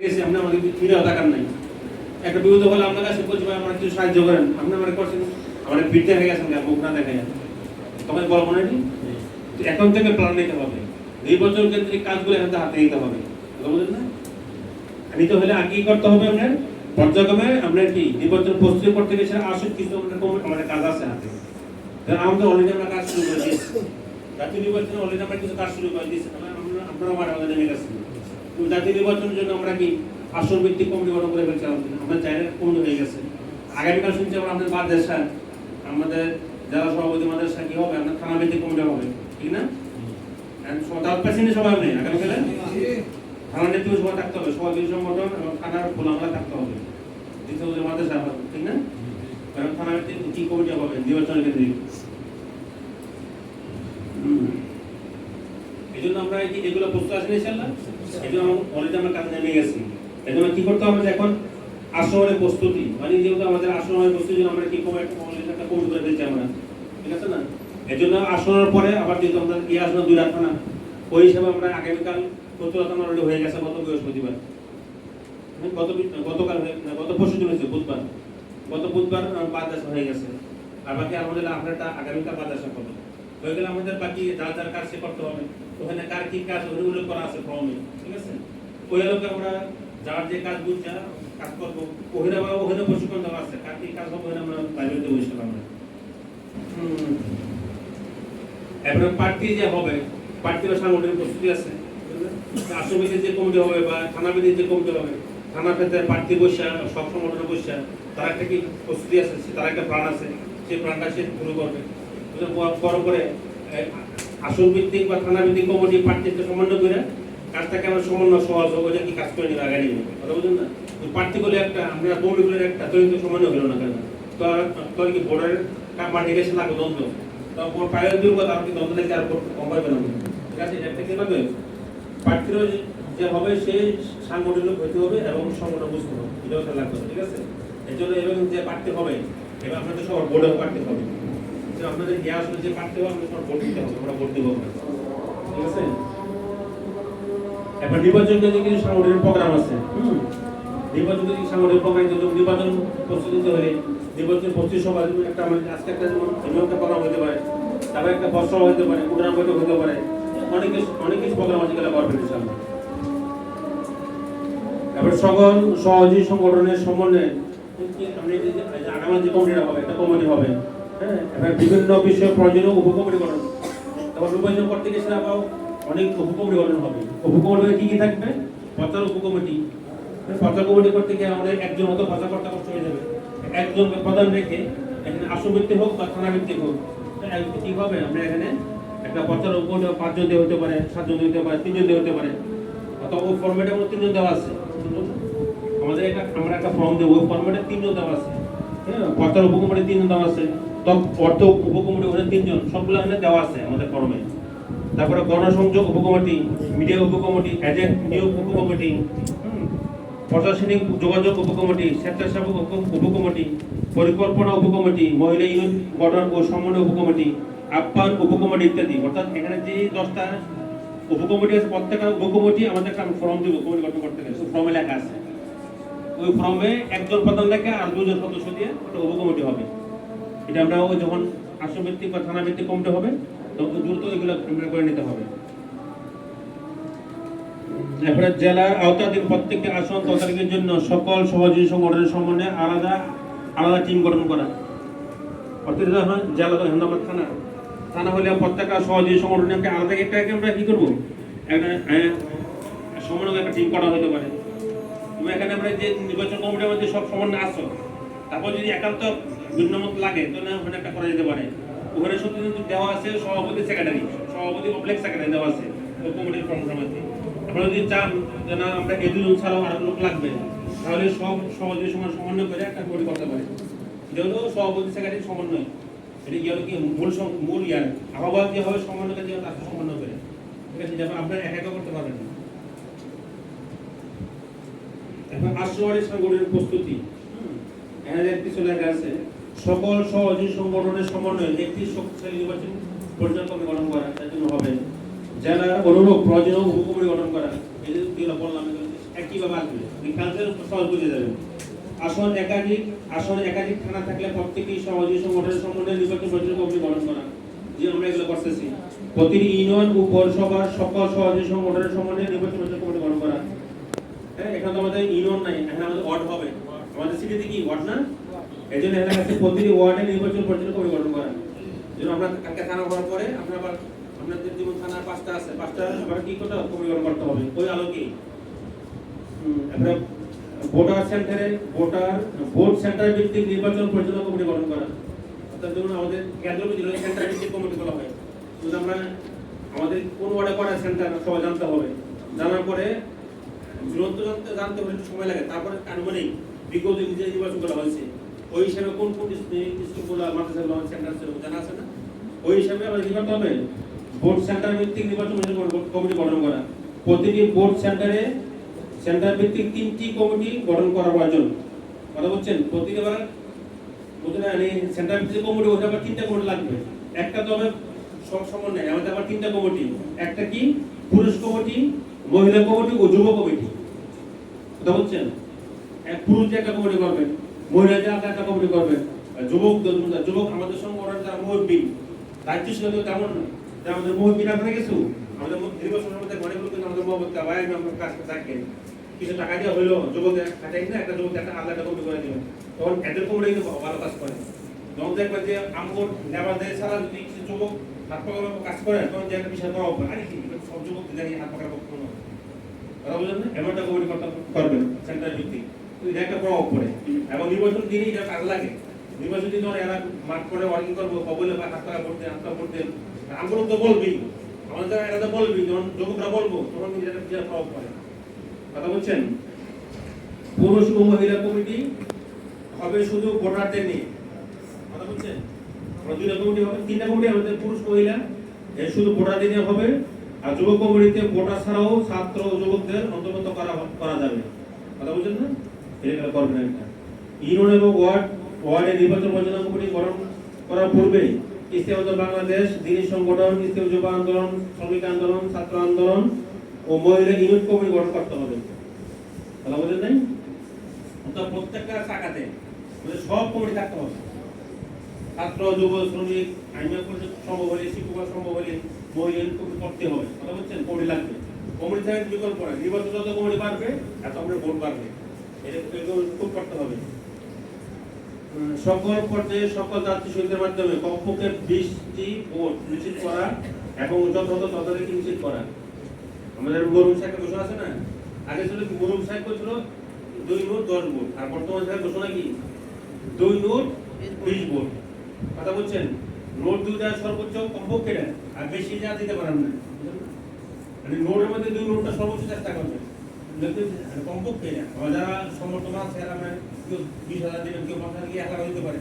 গেছে আপনি আমাকে ফিরে টাকার নাই। একটা বিপদ হলে আপনার কাছে বলছি ভাই আমার কিছু সাহায্য করেন। আপনি আমার করছেন, আমার ফিরতে হয়ে গেছেন মুখ না দেখা যায় তখন বলব না? এখন থেকে প্ল্যান নিতে হবে। নির্বাচন কেন্দ্রিক কাজগুলো এখন হাতে নিতে হবে। বুঝলেন না? নিতে হলে আগে করতে হবে আপনার? পর্যায়ক্রমে আপনার কি নির্বাচন প্রস্তুতি করতে গেছে আসল কিছু আমাদের কাজ আছে হাতে। আমাদের অলরেডি আমরা কাজ শুরু করে দিয়েছি। জাতীয় নির্বাচনে অলরেডি আমরা কিছু কাজ শুরু করে দিয়েছি। আমরা আপনারা আমার আমাদের নেমে কিন্তু জাতীয় নির্বাচনের জন্য আমরা কি আসন ভিত্তিক কমিটি গঠন করে ফেলছি আমাদের আমরা চাইলে কমিটি হয়ে গেছে। আগামীকাল শুনছি আমরা আমাদের মাদ্রাসা আমাদের যারা সভাপতি মাদ্রাসা কি হবে? আমরা থানা ভিত্তিক কমিটি হবে, ঠিক না? তার পেছনে সবাই নেই, আগামীকালে? থানা নেতৃত্ব সবাই থাকতে হবে সভাপতি সংগঠন এবং থানার খোলামেলা থাকতে হবে। দ্বিতীয় মাদ্রাসা ঠিক না? কারণ থানা ভিত্তিক কি কমিটি হবে? নির্বাচন কেন্দ্রিক। এই জন্য আমরা এই এগুলো প্রস্তুত আছি ইনশাল্লাহ এই জন্য অলরেডি আমরা কাজে নেমে গেছি। এই জন্য কি করতে হবে এখন আসনের প্রস্তুতি মানে যেহেতু আমাদের আসনের প্রস্তুতি আমরা কি করব একটা কমিটি করে দিচ্ছি আমরা। ঠিক আছে না? এই জন্য আসনের পরে আবার যেহেতু আমরা এই আসন দুই রাখব না ওই হিসাবে আমরা আগামীকাল প্রস্তুত অলরেডি হয়ে গেছে গত বৃহস্পতিবার। হ্যাঁ, গত গতকাল গত পরশু দিন হয়েছে বুধবার। গত বুধবার বাদ হয়ে গেছে। আর বাকি আলহামদুলিল্লাহ আপনারটা আগামীকাল বাদ আসা হবে হয়ে গেলে আমাদের বাকি যার যার কাজ সে করতে হবে ওখানে কার কি কাজ ওখানে উল্লেখ করা আছে ফর্মে ঠিক আছে? ওই আলোকে আমরা যার যে কাজ বুঝছে কাজ করব। ওখানে আবার ওখানে প্রশিক্ষণ দেওয়া আছে কার কি কাজ হবে ওখানে আমরা লাইব্রেরিতে বসে আমরা। এবারে প্রার্থী যে হবে প্রার্থীরা সাংগঠনিক প্রস্তুতি আছে আশ্রমিতে যে কমিটি হবে বা থানা ভিত্তিক যে কমিটি হবে থানা ক্ষেত্রে প্রার্থী বসা সব সংগঠনে বসা তারা একটা কি প্রস্তুতি আছে তারা একটা প্ল্যান আছে সেই প্ল্যানটা সে শুরু করবে। করার পর আসন ভিত্তিক বা থানা ভিত্তিক কমিটি প্রার্থীকে সমন্বয় করে কাজটাকে আমরা সমন্বয় সহজ ওটা কি কাজ করে নেবে আগে নিবে? কথা বুঝলেন না? প্রার্থীগুলো একটা, আমরা কমিটিগুলোর একটা, তৈরি সমন্বয় হলো না কেন? তো আর- তো আর কি বোর্ডের মাঠে গেছে লাগবে দ্বন্দ্ব? তো পায়ের দূর কথা আর কি দ্বন্দ্ব লেগে আর কম পাইবে না। ঠিক আছে? এটা কি হবে প্রার্থীরা যে- হবে সে সাংগঠনিক হইতে হবে এবং সংগঠন বুঝতে হবে। এটাও খেয়াল ঠিক আছে? এর জন্য এবং যে প্রার্থী হবে, এবার আপনাদের সবার বোর্ডেও প্রার্থী হবে। আপনাদের ইয়ে আসলে যে প্রার্থী হবে আপনাদের ভোট দিতে হবে, আমরা ভোট দিব। ঠিক আছে এবার নির্বাচন কেন্দ্রে কিছু সাংগঠনিক প্রোগ্রাম আছে, হুম নির্বাচন কেন্দ্রিক সাংগঠনিক প্রোগ্রাম কিন্তু নির্বাচন প্রস্তুতি নিতে হলে নির্বাচন পঁচিশ সভা একটা আমাদের আজকে একটা যেমন একটা প্রোগ্রাম হতে পারে, তারপরে একটা বর্ষা হতে পারে প্রোগ্রাম বৈঠক হতে পারে, অনেক কিছু অনেক কিছু প্রোগ্রাম আছে যেগুলো করবেন ইনশাআল্লাহ এবার সকল সহযোগী সংগঠনের সমন্বয়ে আগামী যে কমিটিটা হবে, একটা কমিটি হবে হ্যাঁ এবার বিভিন্ন বিষয়ে প্রয়োজনীয় গঠন। তারপর নির্বাচন করতে গেলে আবার অনেক গঠন হবে। উপকমিটি কি কি থাকবে? প্রচার উপকমিটি প্রচার কমিটি করতে গিয়ে আমাদের একজন মতো প্রচার করতে কষ্ট হয়ে যাবে। একজনকে প্রধান রেখে এখানে আসন ভিত্তিক হোক বা থানা ভিত্তিক হোক কি হবে আমরা এখানে একটা প্রচার উপকমিটি পাঁচজন দিয়ে হতে পারে, সাতজন দিয়ে হতে পারে, তিনজন দিয়ে হতে পারে। অথবা ওই ফর্মেটের মধ্যে তিনজন দেওয়া আছে। আমাদের একটা আমরা একটা ফর্ম দেবো। ওই ফর্মেটে তিনজন দেওয়া আছে। হ্যাঁ প্রচার উপকমিটি তিনজন দেওয়া আছে। তব অর্থ উপকমিটি ওখানে তিনজন, সবগুলো এখানে দেওয়া আছে আমাদের ফর্মে। তারপরে গণসংযোগ উপকমিটি, মিডিয়া উপকমিটি, এজেন্ট, নিয়োগ উপকমিটি প্রশাসনিক যোগাযোগ উপকমিটি, স্বেচ্ছাসেবক উপ- উপকমিটি, পরিকল্পনা উপকমিটি, মহিলা ইউনিট গঠন ও সমন্বয় উপকমিটি, আপ্যায়ন উপকমিটি ইত্যাদি। অর্থাৎ এখানে যে দশটা উপকমিটি আছে, প্রত্যেকটা উপকমিটি আমাদের একটা ফর্ম দিব কমিটি গঠন করতে গেলে। ফর্মে লেখা আছে। ওই ফর্মে একজন প্রধান লেখা আর দুজন সদস্য দিয়ে একটা উপকমিটি হবে। এটা আমরা ওই যখন আসন ভিত্তিক বা থানা ভিত্তিক কমিটি হবে, তখন দ্রুত এগুলো আমরা করে নিতে হবে। এরপরে জেলার আওতাধীন প্রত্যেকটি আসন তদারকির জন্য সকল সহযোগী সংগঠনের সমন্বয়ে আলাদা আলাদা টিম গঠন করা। যখন জেলা আমার থানা। থানা হলে প্রত্যেকটা সহযোগী সংগঠনে একটা আলাদা একটা আমরা কি করব? একটা সমন্বয় একটা টিম করা হতে পারে। এখানে আমরা যে নির্বাচন কমিটির মধ্যে সব সমন্বয় আসো তারপর যদি একান্ত ভিন্ন মত লাগে তাহলে ওখানে একটা করা যেতে পারে। ওখানে সত্যি কিন্তু দেওয়া আছে সভাপতি সেক্রেটারি সভাপতি কমপ্লেক্স সেক্রেটারি দেওয়া আছে কমিটির মধ্যে। আপনারা যদি চান যে না, আমরা এই দুজন ছাড়াও আরও লোক লাগবে, তাহলে সব সহযোগী সমান সমন্বয় করে একটা কমিটি করতে পারে। হলো সভাপতি সেক্রেটারি সমন্বয়, এটা হলো কি, মূল মূল ইয়ার, আহ্বায়ক যে হবে সমন্বয়কারী যে হবে তাকে সমন্বয় করে। ঠিক আছে, যেমন আপনারা একা একা করতে পারবেন না। এখন আশ্রয়ের সাংগঠনিক প্রস্তুতি এখানে কিছু লেখা আছে সকল সহযোগী সংগঠনের সমন্বয়ে একটি শক্তিশালী নির্বাচন পর্যায়ক্রমে গঠন করা তার জন্য হবে। জেলার অনুরূপ প্রয়োজনীয় উপকমিটি গঠন করা। যেগুলো বললাম, এগুলো একইভাবে আসবে। খেয়ালটা সহজ বুঝে যাবেন। আসন একাধিক আসন একাধিক থানা থাকলে প্রত্যেকটি সমাজী সংগঠনের সমন্বয়ে নির্বাচন পরিচালনা কমিটি গঠন করা। যে আমরা এগুলো করতেছি। প্রতিটি ইউনিয়ন ও পৌরসভার সকল সমাজী সংগঠনের সমন্বয়ে নির্বাচন পরিচালনা কমিটি গঠন করা। হ্যাঁ এখানে তো আমাদের ইউনিয়ন নাই, এখানে আমাদের ওয়ার্ড হবে। আমাদের সিটিতে কি ওয়ার্ড না? এই জন্য আছে প্রতিটি ওয়ার্ডে নির্বাচন পরিচালনা কমিটি গঠন করা যেন আমরা কালকে থানা হওয়ার পরে আমরা আবার আপনাদের যেমন থানার পাঁচটা আছে, পাঁচটা আবার কি করতে হবে? কমিটি গঠন করতে হবে। ওই আলোকেই। আমরা ভোটার সেন্টারে, ভোটার, ভোট সেন্টার ভিত্তিক নির্বাচন পরিচালনা কমিটি গঠন করা। অর্থাৎ ধরুন আমাদের কেন্দ্র বিদ্যালয় সেন্টার ভিত্তিক কমিটি করা হয়। কিন্তু আমরা, আমাদের কোন ওয়ার্ডে করা সেন্টার সবাই জানতে হবে। জানার পরে দূরত্ব জানতে জানতে হলে সময় লাগে। তারপরে আনুমানিক বিগত যে নির্বাচন করা হয়েছে। ওই হিসাবে কোন কোন স্কুলগুলো মাদ্রাসাগুলো সেন্টার ছিল জানা আছে না? ওই হিসাবে আমরা কি করতে হবে? ভোট সেন্টার ভিত্তিক নির্বাচন কমিটি গঠন করা প্রতিটি ভোট সেন্টারে সেন্টার ভিত্তিক তিনটি কমিটি গঠন করা প্রয়োজন কথা বলছেন? প্রতিটা সেন্টার ভিত্তিক কমিটি হতে আবার তিনটা কমিটি লাগবে। একটা তো হবে সমন্বয়, আমাদের আবার তিনটা কমিটি। একটা কি? পুরুষ কমিটি, মহিলা কমিটি ও যুব কমিটি। কথা বলছেন? পুরুষ একটা কমিটি করবেন। মহিলা যে আলাদা একটা কমিটি করবেন আর যুবক আমাদের ওরা যারা মুরব্বী, দায়িত্বশীল তো তেমন আমাদের মুরব্বী না থাকে কিছু? আমাদের নির্বাচনের মধ্যে ঘরে গুলো কিন্তু আমাদের মহব্বত ভাই, আমি আপনার কাজ থাকে। কিছু টাকা দিয়ে হইল যুবকের কাটাই না, একটা যুবক একটা আলাদা কমিটি করে দিবেন তখন এদের কমিটি কিন্তু ভালো কাজ করে। যখন দেখবেন যে আমগর নেবার দেয় ছাড়া যদি কিছু যুবক হাত পাকা কাজ করে, তখন যে একটা বিষয় করা হবে আরে, কি সব যুবক জানি হাত পাকা পক্ষ না। কথা বলছেন না? এমন একটা কমিটি করবেন সেন্টার ভিত্তিক একটা প্রভাব পড়ে। এবং নির্বাচন দিনে এটা কাজ লাগে। নির্বাচন দিনে এরা মাঠ করে ওয়ার্কিং করব, কবলে বা হাত পাকা করতে হাত করতে আন্দোলন তো বলবি আমাদের এরা তো বলবি যখন যুবকরা বলব, তখন কিন্তু এটা বিরাট প্রভাব পড়ে। কথা বলছেন? পুরুষ ও মহিলা কমিটি হবে শুধু ভোটারদের নিয়ে। কথা বলছেন? দুইটা কমিটি হবে, তিনটা কমিটি আমাদের পুরুষ মহিলা শুধু ভোটারদের নিয়ে হবে, আর যুব কমিটিতে ভোটার ছাড়াও ছাত্র ও যুবকদের অন্তর্গত করা করা যাবে। কথা বলছেন না? এবং ওয়ার্ড, ওয়ার্ডে নির্বাচন গঠন ইস্তেমাত বাংলাদেশ সংগঠন যুব আন্দোলন, শ্রমিক আন্দোলন, ছাত্র আন্দোলন ও কমিটি গঠন করতে হবে। প্রত্যেকটা শাখাতে সব কমিটি থাকতে হবে। ছাত্র শ্রমিক সম্ভব হলে শিক্ষক সম্ভব করতে হবে। কথা বলছেন লাগবে। কমিটি নির্বাচন যত কমিটি বাড়বে, এত আমরা ভোট বাড়বে। করতে হবে। সকল পর্যায়ে সকল যাত্রী শহীদের মাধ্যমে কমপক্ষে বিশটি ভোট নিশ্চিত করা এবং যথাযথ তদারকি নিশ্চিত করা। আমাদের মরুম সাহেব ঘোষণা আছে না? আগে ছিল মরুম সাহেব ছিল দুই নোট দশ ভোট আর বর্তমান সাহেব ঘোষণা কি? দুই নোট বিশ ভোট কথা বলছেন? নোট দুইটা সর্বোচ্চ কমপক্ষে আর বেশি যা দিতে পারেন না। মানে নোটের মধ্যে দুই নোটটা সর্বোচ্চ চেষ্টা করবেন। মানে পারে। পারি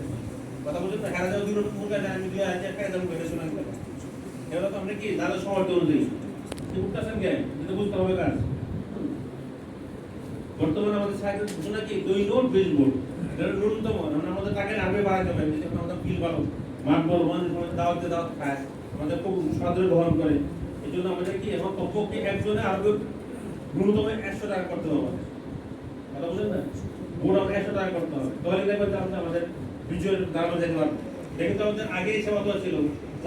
বর্তমানে আমাদের সাইকেল ঘোষণা কি, দুই নোট আগে বাড়াতে যেটা আমাদের ফিল ভালো। মাঠ দাওয়াত খায়, আমাদের খুব সাদরে গ্রহণ করে। এই আমাদের কি এখন কমপক্ষে একজনে আরও ন্যূনতম একশো টাকা করতে হবে। কথা বুঝলেন না? আমরা একশো টাকা করতে হবে। তাহলে দেখবেন যে আমাদের বিজয়ের দাঁড়ানো যেতে পারব তো আমাদের আগে সেবা দেওয়া ছিল।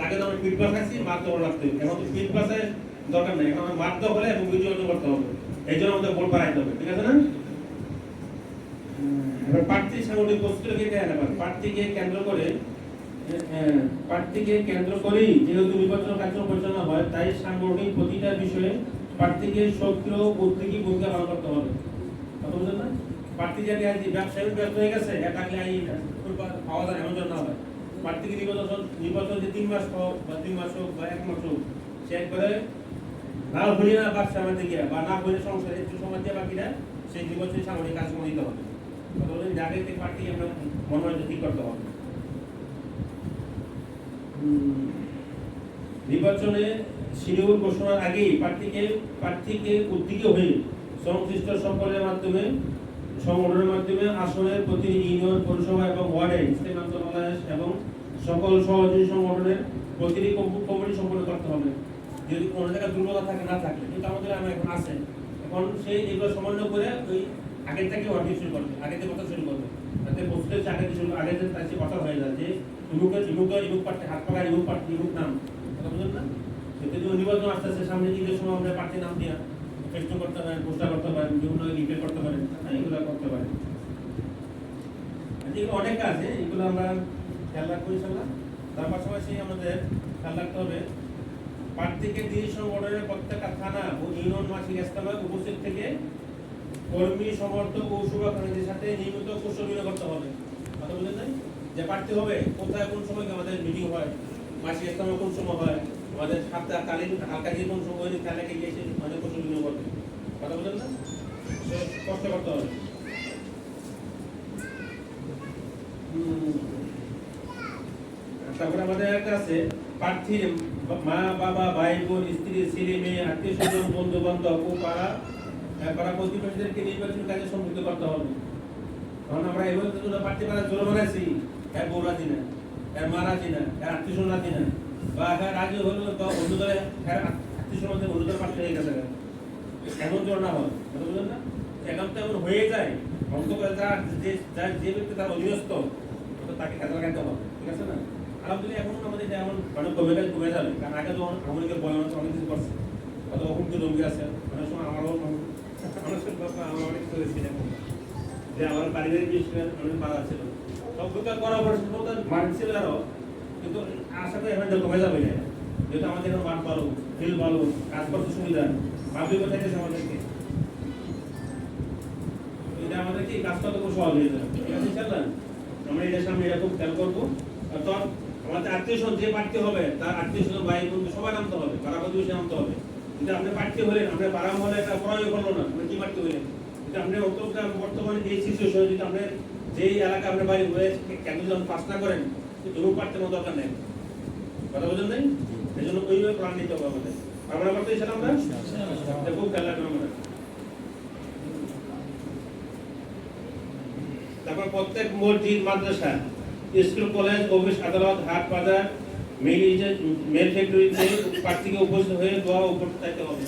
আগে তো আমরা পিট পাস দখল রাখতে হবে এখন তো পিট পাসের দরকার নেই। এখন মাঠ দখলে এবং বিজয় অর্জন করতে হবে। এই জন্য আমাদের ভোট বাড়াইতে হবে। ঠিক আছে না? এবার প্রার্থী সাংগঠনিক প্রস্তুতিকে দেয় না প্রার্থীকে কেন্দ্র করে প্রার্থীকে কেন্দ্র করেই যেহেতু নির্বাচন কার্যক্রম পরিচালনা হয়, তাই সাংগঠনিক প্রতিটা বিষয়ে প্রার্থীকে সক্রিয় উদ্যোগী ভূমিকা পালন করতে হবে। কথা বুঝলেন না? প্রার্থী আজ ব্যবসায়ী হয়ে গেছে আই পাওয়া যায়, এমন জন্য হবে। প্রার্থীকে নির্বাচন নির্বাচন যে তিন মাস হোক বা দুই মাস হোক বা এক মাস হোক, সে একবারে না না আমাদের বা না সংসারে একটু সময় দিয়ে সেই নির্বাচনী সাংগঠনিক কাজকর্ম দিতে হবে। কথা যাকে পার্টি আমরা মনোনয়ন ঠিক করতে হবে। নির্বাচনে শিডিউল ঘোষণার আগেই প্রার্থীকে প্রার্থীকে উদ্যোগী হয়ে সংশ্লিষ্ট সকলের মাধ্যমে সংগঠনের মাধ্যমে আসনের প্রতি ইউনিয়ন, পৌরসভা এবং ওয়ার্ডে ইসলাম বাংলাদেশ এবং সকল সহযোগী সংগঠনের প্রতিটি কম- কমিটি সম্পন্ন করতে হবে। যদি কোনো জায়গায় দুর্বলতা থাকে, না থাকে, কিন্তু আমাদের আমার এখন আছে। এখন সে এগুলো সমন্বয় করে ওই আগের থেকে ওয়ার্কিং শুরু করবে আগে থেকে কথা শুরু করবে। তাতে বসতে হচ্ছে আগে শুরু আগে থেকে তার কথা হয়ে যায় যে ইমুক ইমুক ইমুক পাঠে হাত পাকা ইমুক পাঠ ইমুক নাম। কথা বুঝলেন না? এতে যে নির্বাচন আসতে আসতে সামনে ঈদের সময় আমরা প্রার্থী নাম দিয়া ফেস্টুন করতে পারেন পোস্টার করতে পারেন বিভিন্ন লিফলেট করতে পারেন হ্যাঁ এগুলো করতে পারেন। আচ্ছা, এগুলো অনেক হ্যাঁ এগুলো আমরা খেয়াল রাখব ইনশাল্লাহ তার পাশাপাশি আমাদের খেয়াল রাখতে হবে প্রার্থীকে ডিভিশন বোর্ডের প্রত্যেকটা থানা ও ইউনিয়ন মাসিক ইস্তেমায় উপস্থিত থেকে কর্মী সমর্থক ও শুভাকাঙ্ক্ষীদের সাথে নিয়মিত কুশল বিনিময় করতে হবে। কথা বুঝলেন যে প্রার্থী হবে কোথায় কোন সময় আমাদের মিটিং হয় মাসিক ইস্তেমা কোন সময় হয় আমাদের সপ্তাহকালীন হালকা কোন সময় খেলাকে গিয়ে সে মানে কুশল বিনিময় করবে। কথা বুঝলেন না? সে কষ্ট করতে হবে। তারপরে আমাদের একটা আছে প্রার্থীর মা বাবা ভাই বোন স্ত্রী ছেলে মেয়ে আত্মীয় স্বজন বন্ধু বান্ধব ও পাড়া আহ, পাড়া প্রতিবেশীদেরকে নির্বাচন কাজে সম্পৃক্ত করতে হবে। কারণ আমরা এভাবে প্রার্থী পাড়া জোর বানাইছি এর বউ রাজি না এর মা রাজি না এর আত্মীয় স্বজন রাজি না। বা হ্যাঁ হলো তো অন্য দলে হ্যাঁ আত্মীয় দলের হয়ে গেছে। এমন জোর না হয় বুঝলেন না? এখন এমন হয়ে যায় অন্তত যার যে যার যে ব্যক্তি তার অধীনস্থ তাকে কাজে লাগাতে হবে, ঠিক আছে না? আলহামদুলিল্লাহ, এখন আমাদের এমন মানে কমে গেলে, কমে যাবে। কারণ আগে তো আমাদেরকে বয়ান অনেক কিছু করছে। কত হুমকি ধমকি আছে, অনেক সময় আমারও মানুষের কথা আমার অনেক করেছি এখন। যে আমার পারিবারিক বিষয়ে অনেক বাধা ছিল। প্রকার করার পর মানছিল আরও। কিন্তু আশা করি এখন কমে যাবে না। যেহেতু আমাদের এখন মাঠ ভালো ফিল ভালো কাজ করতে সুবিধা। পাবলিক থাকতেছে আমাদেরকে? এটা আমাদের কি কাজটা তো খুব সহজ হয়ে যাবে। ঠিক আছে আমরা এটার সামনে এরকম খেয়াল করব। অর্থাৎ আমাদের আত্মীয় স্বজন যে প্রার্থী হবে, তার আত্মীয় স্বজন, ভাই, বোন সবাই নামতে হবে। পাড়া প্রতিবেশী নামতে হবে। কিন্তু আপনি প্রার্থী হলেন আপনি পাড়া মহলে একটা প্রয়োগ করল না। আপনি কি প্রার্থী হলেন? কিন্তু আপনি অন্তত বর্তমানে যে সিচুয়েশন যদি আপনি যেই এলাকা আপনি বাড়ি হয়ে কেন যখন পাস না করেন এরকম প্রার্থী কোনো দরকার নেই। কথা বোঝেন এই জন্য ওইভাবে প্রাণ নিতে হবে আমাদের। আমরা করতে আমরা খেয়াল রাখবেন আমরা তারপর প্রত্যেক মসজিদ, মাদ্রাসা, স্কুল, কলেজ, অফিস, আদালত, হাট, বাজার মেল মেল ফ্যাক্টরিতে প্রার্থীকে উপস্থিত হয়ে দোয়া উপস্থিত থাকতে হবে।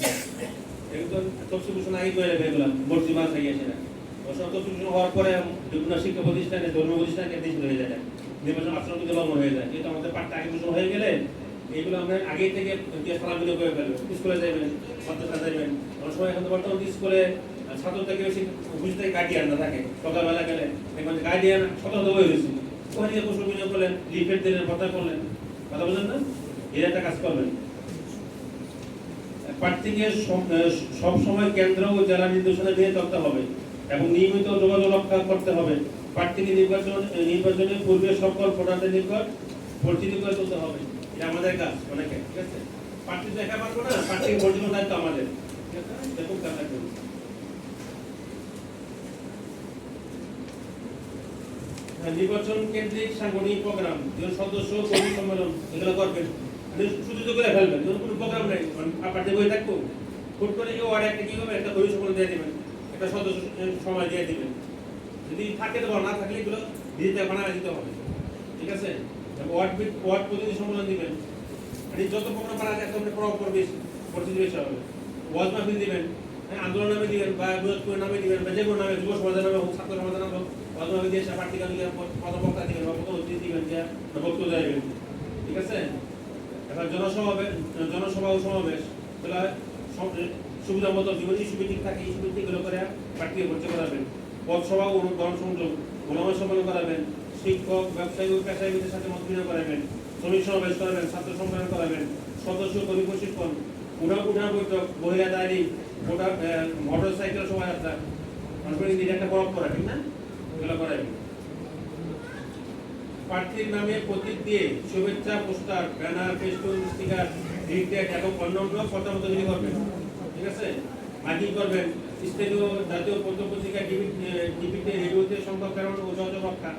করে শিক্ষা প্রতিষ্ঠানে ধর্ম প্রতিষ্ঠানে হয়ে যায়। নির্বাচন আচরণ কিন্তু লঙ্ঘন হয়ে যায়। কিন্তু আমাদের পাঠটা আগে ঘোষণা হয়ে গেলে এইগুলো আমরা আগে থেকে করে ফেলব। স্কুলে যাবেন মাদ্রাসা যাবেন অনেক সময় এখন বর্তমান স্কুলে ছাত্র থেকে বেশি থেকে গার্ডিয়ান না থাকে। সকালবেলা গেলে দেখবেন গার্ডিয়ান সতর্ক হয়ে প্রশ্ন বিনিয়োগ করলেন দিলেন প্রচার করলেন। কথা বলেন না? এর একটা কাজ করবেন। প্রার্থীকে সব সময় কেন্দ্র ও জেলা নির্দেশনা নিয়ে চলতে হবে এবং নিয়মিত যোগাযোগ রক্ষা করতে হবে। প্রার্থীকে নির্বাচন নির্বাচনের পূর্বে সকল ভোটারদের নিকট পরিচিত করে তুলতে হবে। এটা আমাদের কাজ অনেকে ঠিক আছে? প্রার্থী দেখা পারব না প্রার্থীকে পরিচিত দায়িত্ব আমাদের। ঠিক আছে খুব খেয়াল হ্যাঁ, নির্বাচন কেন্দ্রিক সাংগঠনিক প্রোগ্রাম সদস্য কর্মী সম্মেলন এগুলো করবেন। আপনি সূচিত করে ফেলবেন যেমন কোনো প্রোগ্রাম নেই। আপনার বই থাকব হুট করে একটা কি হবে? একটা কর্মী সম্মেলন দিয়ে দিবেন। একটা সদস্য সময় দিয়ে দিবেন। যদি থাকে তো না থাকলে এগুলো দিতে বানা দিতে হবে। ঠিক আছে? ওয়ার্ড বি- ওয়ার্ড প্রতিনিধি সম্মেলন দিবেন। মানে যত প্রোগ্রাম বানা যায় তত প্রভাব পড়বে পরিচিতি বেশি হবে ওয়াজ মাহফিল দিবেন হ্যাঁ, আন্দোলন নামে দিবেন বা বৃহস্পতি নামে দিবেন বা যে কোনো নামে যুব সমাজের নামে হোক ছাত্র সমাজের নামে হোক অথবা দিয়ে সে প্রার্থীকে দিকে পদবক্তা দিবেন বা পদবক্তি দিবেন যে বক্তব্য দেবেন ঠিক আছে? এবার জনসমাবেশ জনসভা ও সমাবেশ সব- সুবিধা মতো জীবন ইস্যু ঠিক থাকে ইস্যু এগুলো করে প্রার্থীকে ভর্তি করাবেন। পদসভা ও গণসংযোগ গোলামের সম্মেলন করাবেন, শিক্ষক, ব্যবসায়ী ও পেশাজীবীদের সাথে মত করাবেন, শ্রমিক সমাবেশ করাবেন, ছাত্র সম্মেলন করাবেন, সদস্য কর্মী প্রশিক্ষণ উঠা উঠা বৈঠক মহিলা দাঁড়ি মোটর মোটর সাইকেল শোভাযাত্রা মানুষের নিজের একটা পরম্পরা ঠিক না? এগুলো করাবেন। প্রার্থীর নামে প্রতীক দিয়ে শুভেচ্ছা, poster, banner festoon sticker leaflet এবং অন্যান্য পতাকা তৈরি করবেন। ঠিক আছে? মাইকিং করবেন। স্থানীয় জাতীয় পত্র পত্রিকা টিভিতে, রেডিওতে প্রেরণ ও যোগাযোগ রক্ষা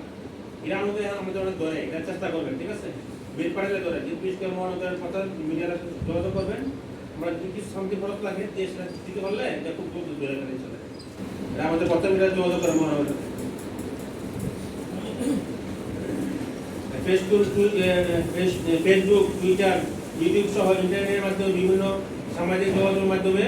আমাদের অনেক এটা চেষ্টা করবেন, ঠিক আছে? মহানগরের কথা যোগাযোগ করবেন। আমরা শান্তি লাগে দিতে পারলে এটা খুব দ্রুত ধরে চলে। এটা আমাদের মিডিয়ার যোগাযোগ করে ফেসবুক ফেসবুক টুইটার ইউটিউব সহ ইন্টারনেটের মাধ্যমে বিভিন্ন সামাজিক যোগাযোগের মাধ্যমে